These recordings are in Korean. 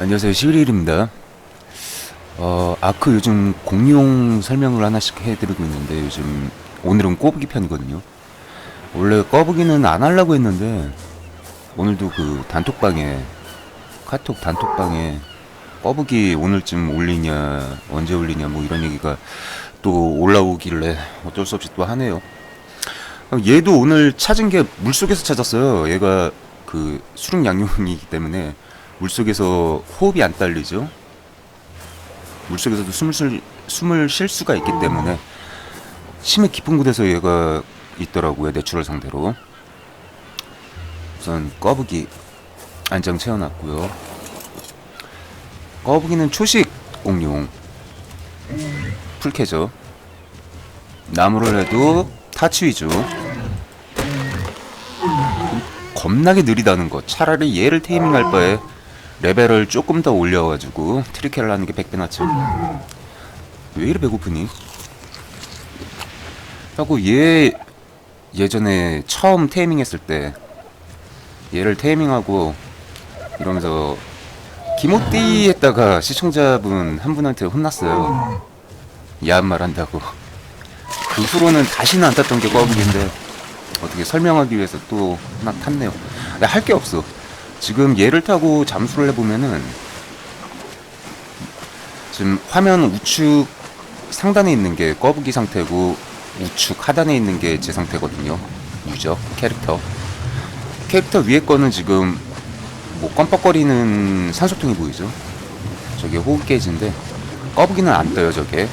안녕하세요. 시리일입니다. 어 아크 요즘 공룡 설명을 하나씩 해드리고 있는데 요즘 오늘은 꼬부기 편이거든요. 원래 꺼부기는 안 하려고 했는데 오늘도 그 단톡방에 카톡 단톡방에 꺼부기 오늘쯤 올리냐 언제 올리냐 뭐 이런 얘기가 또 올라오길래 어쩔 수 없이 또 하네요. 얘도 오늘 찾은 게 물속에서 찾았어요. 얘가 그 수륙 양용이기 때문에 물속에서 호흡이 안 딸리죠. 물속에서도 숨을 쉴, 숨을 쉴 수가 있기 때문에 심해 깊은 곳에서 얘가 있더라고요. 내추럴 상대로. 우선 꺼부기 안장 채워놨고요. 꺼부기는 초식 공룡 풀캐죠. 나무를 해도 타치 위주. 겁나게 느리다는 거. 차라리 얘를 테이밍할 바에 레벨을 조금 더 올려가지고 트리케를 하는 게 100배 낫죠. 왜 이리 배고프니? 하고 얘 예전에 처음 테이밍 했을 때 얘를 테이밍하고 이러면서 기모띠 했다가 시청자분 한 분한테 혼났어요. 야한 말 한다고. 그 후로는 다시는 안 탔던 게 꺼북인데 어떻게 설명하기 위해서 또 하나 탔네요. 할게 없어. 지금 얘를 타고 잠수를 해보면은 지금 화면 우측 상단에 있는 게 꺼부기 상태고 우측 하단에 있는 게 제 상태거든요. 유저 캐릭터. 캐릭터 위에 거는 지금 뭐 껌뻑거리는 산소통이 보이죠. 저게 호흡 게이지인데 꺼부기는 안 떠요 저게.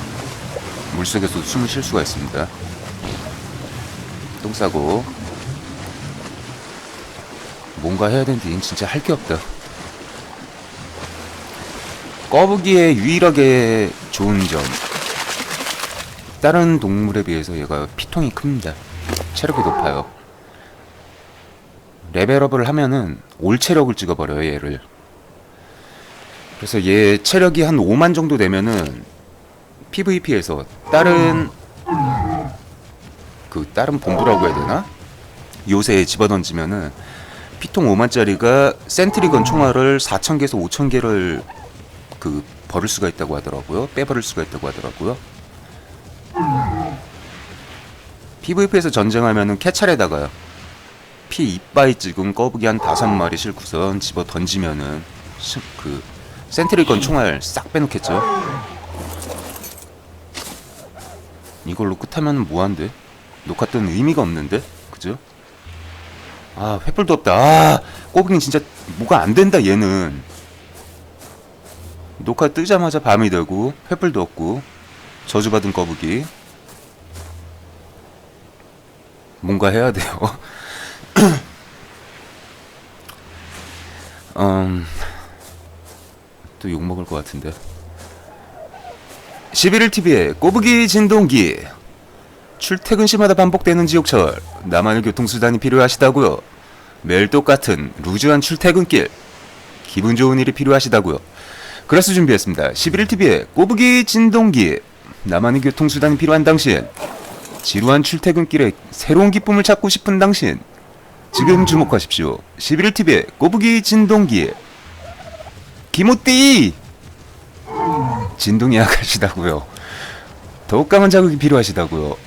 물속에서 숨을 쉴 수가 있습니다. 똥 싸고 뭔가 해야 되는데 얘는 진짜 할 게 없다. 꺼부기의 유일하게 좋은 점. 다른 동물에 비해서 얘가 피통이 큽니다. 체력이 높아요. 레벨업을 하면은 올 체력을 찍어버려요, 얘를. 그래서 얘 체력이 한 5만 정도 되면은 PVP에서 다른 그 다른 본부라고 해야 되나? 요새 집어던지면은 피통 5만짜리가 센트리건 총알을 4,000개에서 5,000개를 그 버릴 수가 있다고 하더라고요. 빼버릴 수가 있다고 하더라고요. PVP에서 전쟁하면은 캐찰에다가 피 이빠이 찍은 꺼부기 한 다섯 마리 싣고선 집어 던지면은 시- 그 센트리건 총알 싹 빼놓겠죠. 이걸로 끝하면 뭐한데? 녹화 뜬 의미가 없는데? 그죠? 아 횃불도 없다. 아 꼬부기는 진짜 뭐가 안 된다 얘는. 녹화 뜨자마자 밤이 되고 횃불도 없고 저주받은 거북이. 뭔가 해야 돼요. 음, 또 욕먹을 것 같은데. 11TV의 꼬부기 진동기 출퇴근 시마다 반복되는 지옥철 나만의 교통수단이 필요하시다고요. 매일 똑같은 루즈한 출퇴근길. 기분 좋은 일이 필요하시다고요. 그래서 준비했습니다. 11TV의 꼬부기 진동기. 나만의 교통수단이 필요한 당신. 지루한 출퇴근길에 새로운 기쁨을 찾고 싶은 당신. 지금 주목하십시오. 11TV의 꼬부기 진동기. 기모띠! 진동이 약하시다고요. 더욱 강한 자극이 필요하시다고요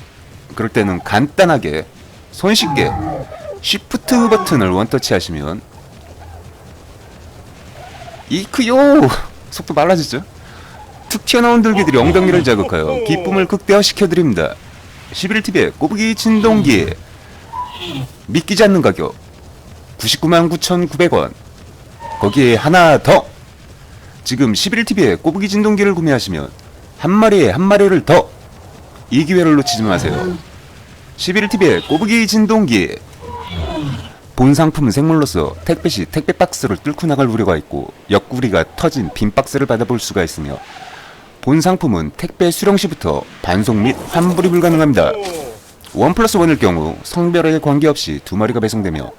그럴 때는 간단하게 손쉽게 쉬프트 버튼을 원터치 하시면 이크요! 속도 빨라지죠? 툭 튀어나온 들기들이 엉덩이를 자극하여 기쁨을 극대화시켜드립니다. 11TV의 꼬부기 진동기. 믿기지 않는 가격 99만 9,900원. 거기에 하나 더! 지금 11TV의 꼬부기 진동기를 구매하시면 한 마리에 한 마리를 더 이 기회를 놓치지 마세요. 11TV의 꼬부기 진동기 본 상품은 생물로서 택배 시 택배 박스를 뚫고 나갈 우려가 있고 옆구리가 터진 빈 박스를 받아볼 수가 있으며 본 상품은 택배 수령 시부터 반송 및 환불이 불가능합니다. 원 플러스 원일 경우 성별에 관계없이 두 마리가 배송되며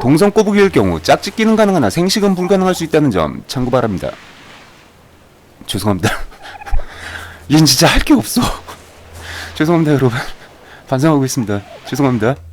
동성 꼬부기일 경우 짝짓 기능 가능하나 생식은 불가능할 수 있다는 점 참고 바랍니다. 죄송합니다. 얘는 진짜 할 게 없어. 죄송합니다, 여러분. 반성하고 있습니다. 죄송합니다.